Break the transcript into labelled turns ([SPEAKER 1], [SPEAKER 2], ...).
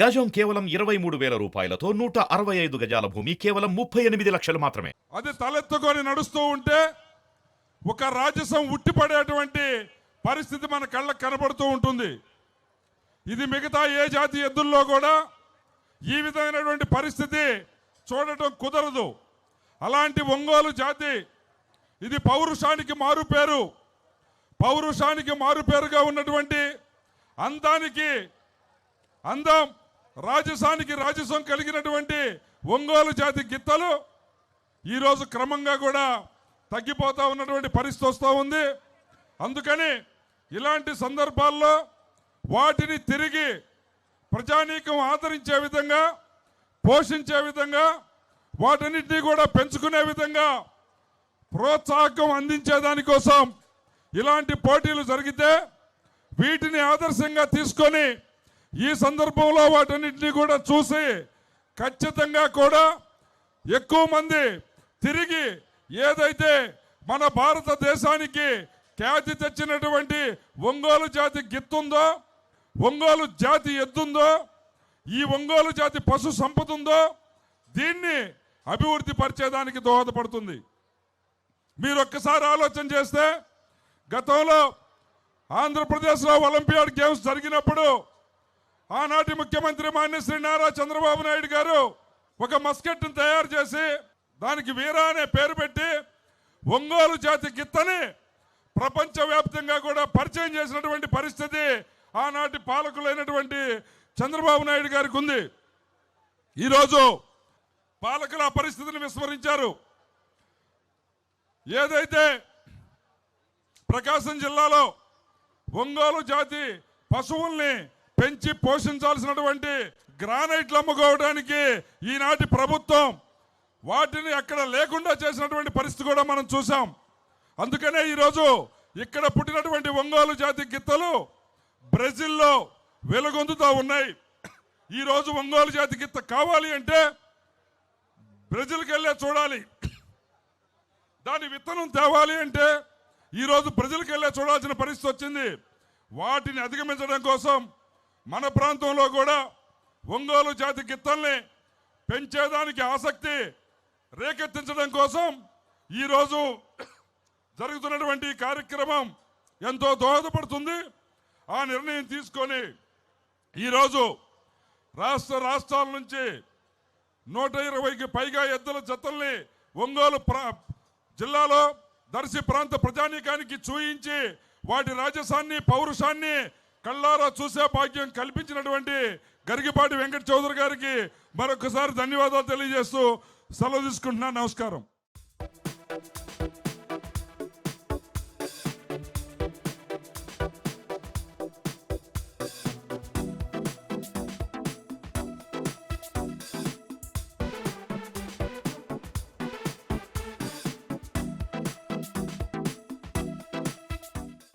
[SPEAKER 1] గజం కేవలం ఇరవై మూడు వేల రూపాయలతో నూట అరవై ఐదు గజాల భూమి కేవలం ముప్పై ఎనిమిది లక్షలు మాత్రమే.
[SPEAKER 2] అది తలెత్తుకొని నడుస్తూ ఉంటే ఒక రాజసం ఉట్టిపడేటువంటి పరిస్థితి మన కళ్ళకు కనబడుతూ ఉంటుంది. ఇది మిగతా ఏ జాతి ఎద్దుల్లో కూడా ఈ విధమైనటువంటి పరిస్థితి చూడటం కుదరదు. అలాంటి ఒంగోలు జాతి ఇది పౌరుషానికి మారు పేరు. పౌరుషానికి మారు పేరుగా ఉన్నటువంటి అందానికి అందం రాజసానికి రాజసం కలిగినటువంటి ఒంగోలు జాతి గిత్తలు ఈరోజు క్రమంగా కూడా తగ్గిపోతూ ఉన్నటువంటి పరిస్థితి వస్తూ ఉంది. అందుకని ఇలాంటి సందర్భాల్లో వాటిని తిరిగి ప్రజానీకం ఆదరించే విధంగా పోషించే విధంగా వాటన్నిటినీ కూడా పెంచుకునే విధంగా ప్రోత్సాహకం అందించే దానికోసం ఇలాంటి పోటీలు జరిగితే వీటిని ఆదర్శంగా తీసుకొని ఈ సందర్భంలో వాటన్నిటిని కూడా చూసి ఖచ్చితంగా కూడా ఎక్కువ మంది తిరిగి ఏదైతే మన భారతదేశానికి ఖ్యాతి తెచ్చినటువంటి ఒంగోలు జాతి గిత్తుందో ఒంగోలు జాతి ఎద్దుందో ఈ ఒంగోలు జాతి పశు సంపద ఉందో దీన్ని అభివృద్ధి పరిచేదానికి దోహదపడుతుంది. మీరు ఒక్కసారి ఆలోచన చేస్తే గతంలో ఆంధ్రప్రదేశ్లో ఒలింపియాడ్ గేమ్స్ జరిగినప్పుడు ఆనాటి ముఖ్యమంత్రి మాన్య శ్రీ నారా చంద్రబాబు నాయుడు గారు ఒక మస్కెట్ను తయారు చేసి దానికి వీరా అనే పేరు పెట్టి ఒంగోలు జాతి గిత్తని ప్రపంచవ్యాప్తంగా కూడా పరిచయం చేసినటువంటి పరిస్థితి ఆనాటి పాలకులైనటువంటి చంద్రబాబు నాయుడు గారికి ఉంది. ఈరోజు పాలకులు ఆ పరిస్థితిని విస్మరించారు. ఏదైతే ప్రకాశం జిల్లాలో ఒంగోలు జాతి పశువుల్ని పెంచి పోషించాల్సినటువంటి గ్రానైట్లు అమ్ముకోవడానికి ఈనాటి ప్రభుత్వం వాటిని అక్కడ లేకుండా చేసినటువంటి పరిస్థితి కూడా మనం చూసాం అందుకనే ఈరోజు ఇక్కడ పుట్టినటువంటి ఒంగోలు జాతి గిత్తలు బ్రెజిల్లో వెలుగొందుతూ ఉన్నాయి. ఈరోజు ఒంగోలు జాతి గిత్త కావాలి అంటే బ్రెజిల్కి వెళ్ళే చూడాలి. దాని విత్తనం తేవాలి అంటే ఈరోజు ప్రజలకు వెళ్ళే చూడాల్సిన పరిస్థితి వచ్చింది. వాటిని అధిగమించడం కోసం మన ప్రాంతంలో కూడా ఒంగోలు జాతి గిత్తల్ని పెంచేదానికి ఆసక్తి రేకెత్తించడం కోసం ఈరోజు జరుగుతున్నటువంటి కార్యక్రమం ఎంతో దోహదపడుతుంది. ఆ నిర్ణయం తీసుకొని ఈరోజు రాష్ట్ర రాష్ట్రాల నుంచి నూట ఇరవైకి పైగా ఎద్దుల జతల్ని ఒంగోలు ప్రా- జిల్లాలో దర్శి ప్రాంత ప్రజానీకానికి చూయించి వాటి రాజసాన్ని పౌరుషాన్ని కళ్ళారా చూసే భాగ్యం కల్పించినటువంటి గరిగిపాటి వెంకట చౌదరి గారికి మరొకసారి ధన్యవాదాలు తెలియజేస్తూ సెలవు తీసుకుంటున్నాను. నమస్కారం.